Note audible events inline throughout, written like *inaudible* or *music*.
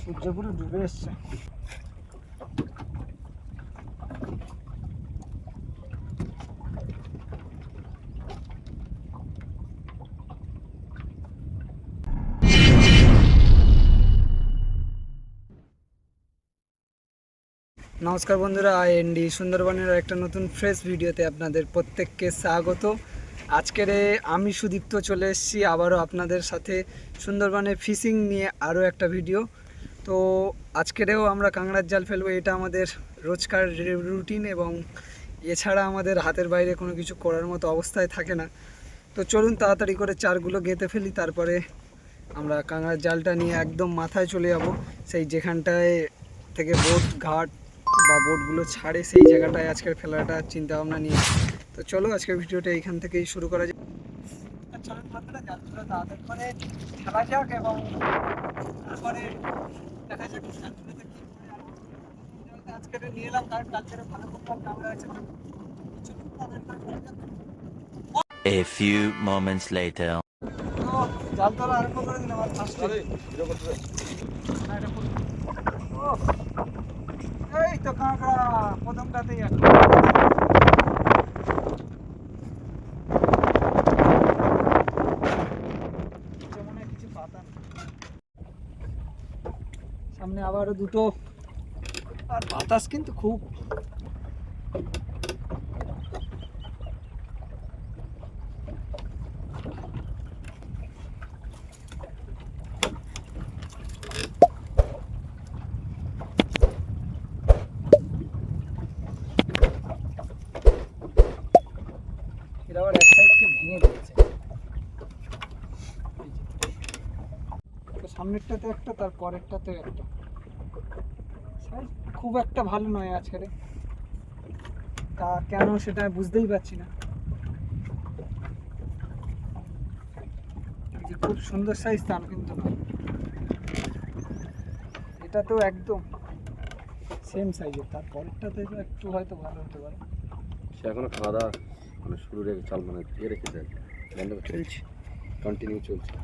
সূর্য পুরো ডুবে এসছে নমস্কার বন্ধুরা আই আইএনডি সুন্দরবনের একটা নতুন ফ্রেশ ভিডিওতে আপনাদের প্রত্যেককে স্বাগত। আজকের আমি সুদীপ্ত চলে এসেছি, আবারও আপনাদের সাথে সুন্দরবনের ফিশিং নিয়ে আরও একটা ভিডিও তো আজকেরেও আমরা কাঁকড়ার জাল ফেলব, এটা আমাদের রোজকার রুটিন এবং এছাড়া আমাদের হাতের বাইরে কোনো কিছু করার মতো অবস্থায় থাকে না। তো চলুন তাড়াতাড়ি করে চারগুলো গেঁথে ফেলি, তারপরে আমরা কাঁকড়ার জালটা নিয়ে একদম মাথায় চলে যাব। সেই যেখানটায় থেকে বোট, ঘাট বা বোটগুলো ছাড়ে সেই জায়গাটায় আজকের ফেলাটা চিন্তা ভাবনা নিয়ে। তো চলো আজকের ভিডিওটা এখান থেকেই শুরু করা যাক। বন্ধুরা খেলা যাক এবং তারপরে দেখা যাক আজকে নিয়ে এলাম কারণ ভালো আছে যাক। A few moments later. জাল আরম্ভ করে দিলাম আর ফার্স্টে এই তো কাঁকড়া প্রথমটাতেই সামনে আবারও দুটো আর বাতাস কিন্তু খুব এরা আবার এক সাইডকে ভেঙে দিয়েছে এই যে। তো সামনেরটাতে একটা তার পরেরটাতে একটা। সাইজ খুব একটা ভালো নয় আজকের তা কেন সেটা বুঝতেই পারছি না। যে খুব সুন্দর সাইজ তার কিন্তু। এটা তো একদম সেম সাইজের তার পরেরটাতে তো একটু হয়তো ভালো হতে পারে। সে এখনও খাওয়া দাওয়া মানে শুরু রেখে চাল মানে ইয়ে রেখেছে বন্ধ চলছে। কন্টিনিউ চলছে।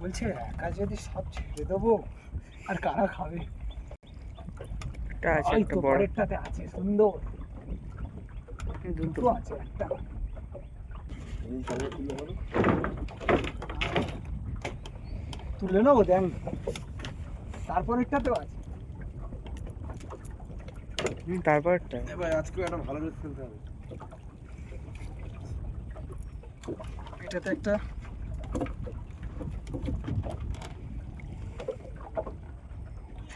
বলছে একা যদি সব ছেড়ে দেবো আর কারা খাবে? একটা আছে একটা তো বড়। পরেরটাতে আছে সুন্দর। দুটো। আছে একটা। তুলে নেব দেন তারপরেরটাতেও আছে। হুম, তারপরটা ভাই আজকে একটা ভালো রেট ফেলতে হবে। এটাতে একটা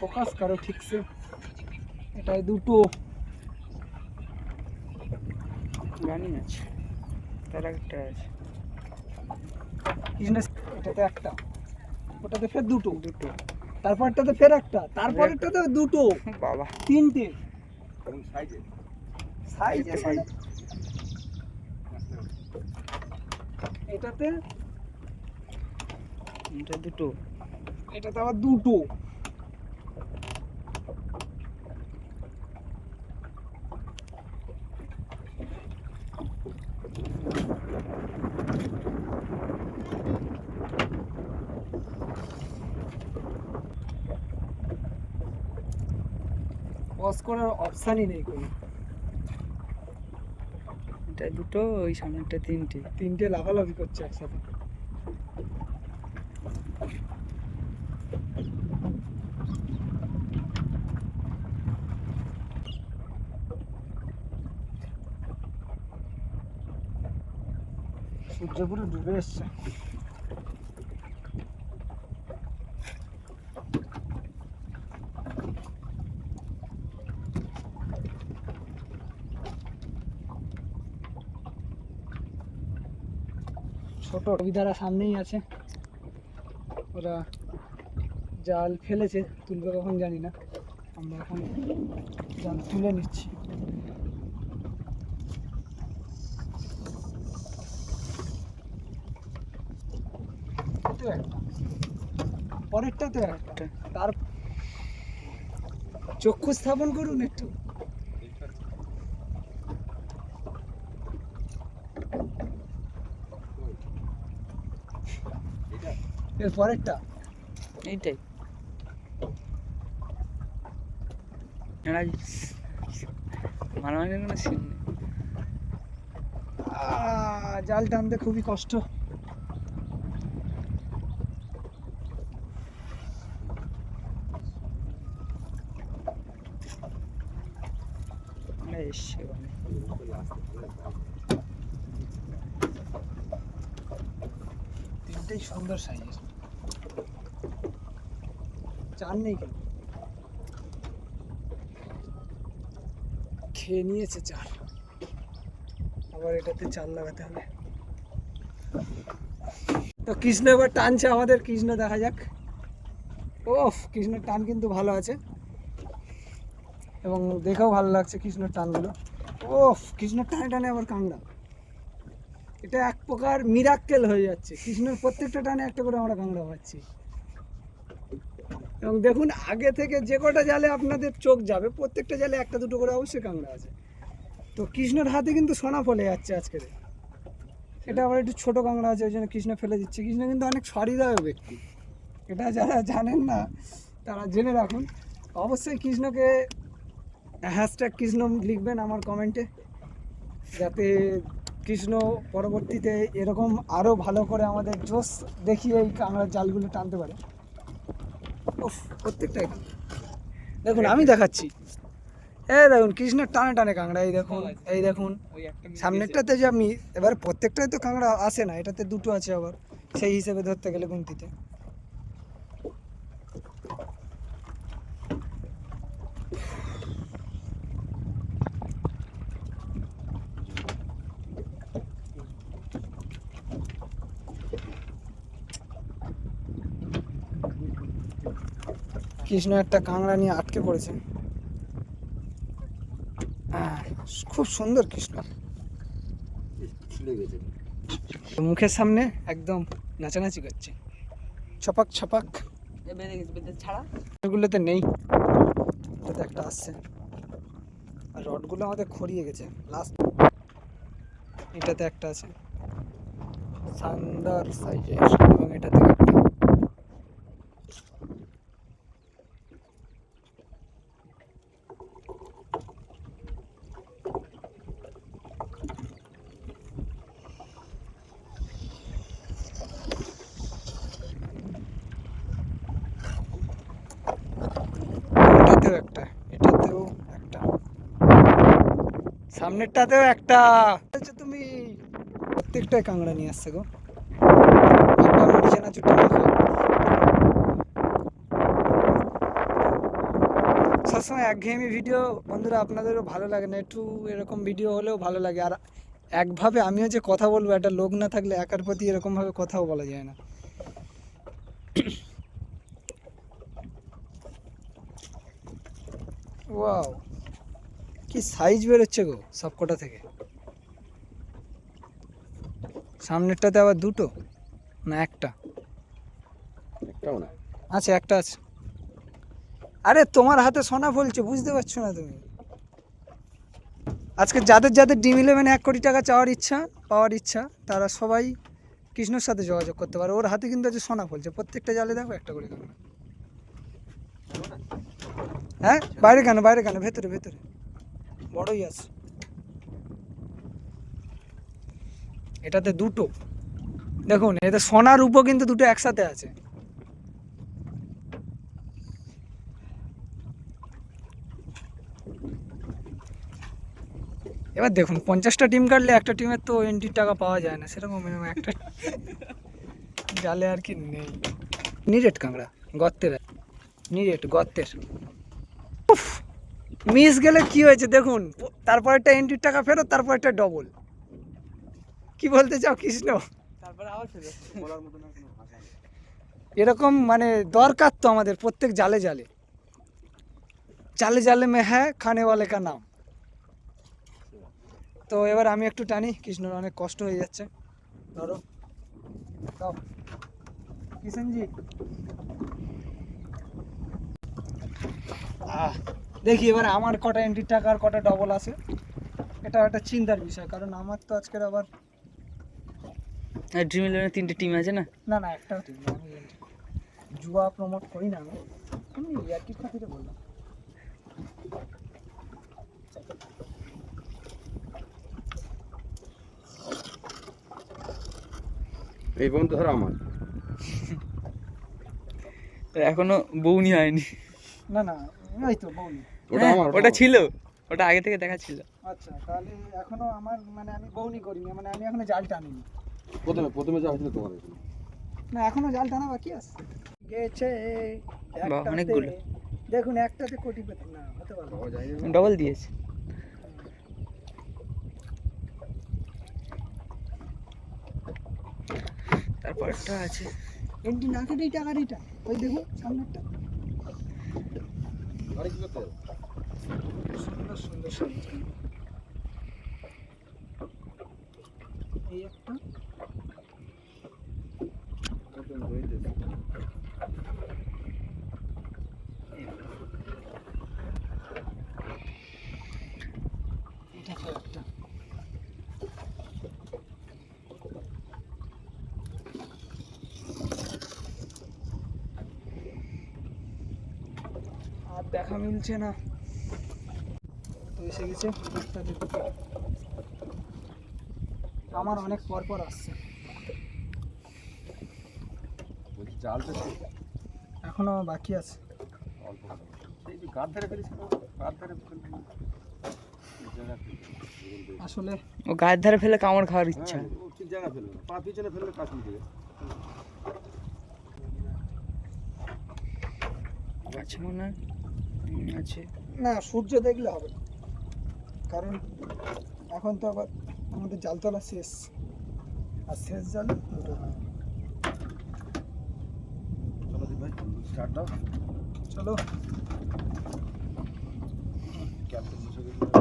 ফোকাস করো ঠিকসে এটাই দুটো। জানি আছে তার একটা আছে। এটাতে একটা ওটাতে ফের দুটো। দুটো। তারপরটাতে ফের একটা তারপরেরটাতে দুটো। বাবা। তিনটে। সাইজ। size। এটাতে এটা দুটো। এটাতে আবার দুটো। পজ করার অপশানই নেই কোনো। এটা দুটো ওই সামনেটা তিনটে। তিনটে লাফালাফি করছে একসাথে। সূর্য পুরো ডুবে এসছে। ছোট রবিদারা সামনেই আছে। ওরা জাল ফেলেছে, তুলবে কখন জানি না। আমরা এখন জাল তুলে নিচ্ছি। পরেরটা তো একটা। তার চক্ষু স্থাপন করুন একটু। এর পরেরটা? এইটাই। কোনো সিন নেই। জাল টানতে খুবই কষ্ট। এসছে তিনটেই সুন্দর সাইজের চার নেই কেন? খেয়ে নিয়েছে চার আবার এটাতে চাল লাগাতে হবে। তো কৃষ্ণ এবার টানছে আমাদের। কৃষ্ণ, দেখা যাক। ওফ, কৃষ্ণের টান কিন্তু ভালো আছে। এবং দেখেও ভালো লাগছে কৃষ্ণের টানগুলো। ওফ, কৃষ্ণের টানে টানে আবার কাংড়া এটা এক প্রকার মিরাক্কেল হয়ে যাচ্ছে। কৃষ্ণের প্রত্যেকটা টানে একটা করে আমরা কাঁকড়া পাচ্ছি। এবং দেখুন, আগে থেকে যে কটা জালে আপনাদের চোখ যাবে, প্রত্যেকটা জালে একটা দুটো করে অবশ্যই কাঁকড়া আছে। তো কৃষ্ণের হাতে কিন্তু সোনা ফলে যাচ্ছে আজকে এটা আবার একটু ছোটো কাঁকড়া আছে, ওই জন্য কৃষ্ণ ফেলে দিচ্ছে। কৃষ্ণ কিন্তু অনেক সরিদয় ব্যক্তি। এটা যারা জানেন না, তারা জেনে রাখুন। অবশ্যই কৃষ্ণকে হ্যাশট্যাগ কৃষ্ণ লিখবেন আমার কমেন্টে যাতে কৃষ্ণ পরবর্তীতে এরকম আরও ভালো করে আমাদের জোশ দেখিয়ে এই কাঁকড়ার জালগুলো টানতে পারে। উফ প্রত্যেকটাই। দেখুন আমি দেখাচ্ছি। এই দেখুন কৃষ্ণের টানে টানে কাঁকড়া এই দেখুন এই দেখুন। সামনেরটাতে যে আমি এবার প্রত্যেকটাই তো কাঁকড়া আসে না এটাতে দুটো আছে আবার সেই হিসেবে ধরতে গেলে গুনতিতে। কৃষ্ণ একটা কাঁকড়া নিয়ে আটকে পড়েছে। খুব সুন্দর কৃষ্ণ। মুখের সামনে একদম নাচানাচি করছে। ছপাক ছপাক। এগুলোতে নেই। এটাতে একটা আসছে আর রডগুলো আমাদের খড়িয়ে গেছে। লাস্ট এটাতে একটা আছে। সান্দার সাইজের এবং এটাতে একটা এটাতেও একটা এটাতেও একটা সামনেরটাতেও একটা আচ্ছা তুমি প্রত্যেকটাই কাঁকড়া নিয়ে আসছে গো। সবসময় একঘেয়েমি ভিডিও, বন্ধুরা, আপনাদেরও ভালো লাগে না? একটু এরকম ভিডিও হলেও ভালো লাগে। আর একভাবে আমিও যে কথা বলব, একটা লোক না থাকলে একার প্রতি এরকমভাবে কথাও বলা যায় না। *coughs* ওয়াও। কি সাইজ বেরোচ্ছে গো সবকটা থেকে? সামনেরটাতে আবার দুটো? না একটা। একটাও না আছে একটা আছে। আরে তোমার হাতে সোনা ফলছে বুঝতে পারছ না তুমি? আজকে যাদের যাদের ডিম ইলেভেন এক কোটি টাকা চাওয়ার ইচ্ছা পাওয়ার ইচ্ছা তারা সবাই কৃষ্ণর সাথে যোগাযোগ করতে পারে। ওর হাতে কিন্তু আছে সোনা ফলছে। প্রত্যেকটা জালে দেখো একটা করে। হ্যাঁ? বাইরে কেন? বাইরে কেন? ভেতরে ভেতরে। বড়ই আছে। এটাতে দুটো। দেখুন, এতে সোনার উপও কিন্তু দুটো একসাথে আছে। এবার দেখুন, পঞ্চাশটা টিম কাটলে একটা টিমের তো এন্ট্রির টাকা পাওয়া যায় না, সেরকম মিনিমাম একটা। জালে আর কি নেই। নিরেট কাঁকড়া, গর্তের। নিরেট, গর্তের। উফ! মিস গেলে কি হয়েছে দেখুন তারপর একটা এন্ট্রির টাকা ফেরত তারপর একটা ডবল কি বলতে চাও কৃষ্ণ। এরকম মানে দরকার তো আমাদের প্রত্যেক জালে জালে। চালে চালে মে হ্যাঁ খানে ওয়ালে কা নাম। তো এবার আমি একটু টানি কৃষ্ণর অনেক কষ্ট হয়ে যাচ্ছে। ধরো দাও। কিষেনজি আহ দেখি এবার আমার কটা এন্ট্রির টাকা আর কটা ডবল আছে। এটা একটা চিন্তার বিষয় কারণ আমার তো আজকের আবার ড্রিম ইলেভেনের তিনটে টিম আছে না? না না একটাও টিম আমি জুয়া প্রমোট করি না আমি। আমি ইয়ার্কির খাতিরে বললাম। এই পর্যন্ত ধরো আমার। এখনও বউনি হয়নি। না না এই তো বৌনি। ওটা হ্যাঁ, আমার ওটা ছিল ওটা আগে থেকে দেখা ছিল। আচ্ছা তাহলে এখনও আমার মানে আমি বৌনি করিনি মানে আমি এখনও জাল টানিনি। প্রথমে প্রথমে যা হয়েছিল তোমার না এখনও জাল টানা বাকি আছে। গেছে অনেকগুলো। দেখুন একটাতে কোটি পেতে না হতে না? ডবল দিয়েছে। তারপরটা আছে। এন্টি না কেটেই টাকা। দিটা ওই দেখুন সামনেরটা। আরে কি করতে? সুন্দর সুন্দর এই একটা দেখা মিলছে না। এসে গেছে। আমার অনেক পর পর আসছে। এখনও বাকি আছে। আসলে ও গায়ের ধারে ফেলে কামড় খাওয়ার ইচ্ছা। হ্যাঁ, ও ঠিক জায়গা ফেলবে। পা পিছনে ফেললে। আছে মনে হয়। আছে। না সূর্য দেখলে হবে না। কারণ এখন তো আবার আমাদের জাল তোলা শেষ। আর শেষ জাল দুটো। হয়। চলো। ক্যাপ্টেন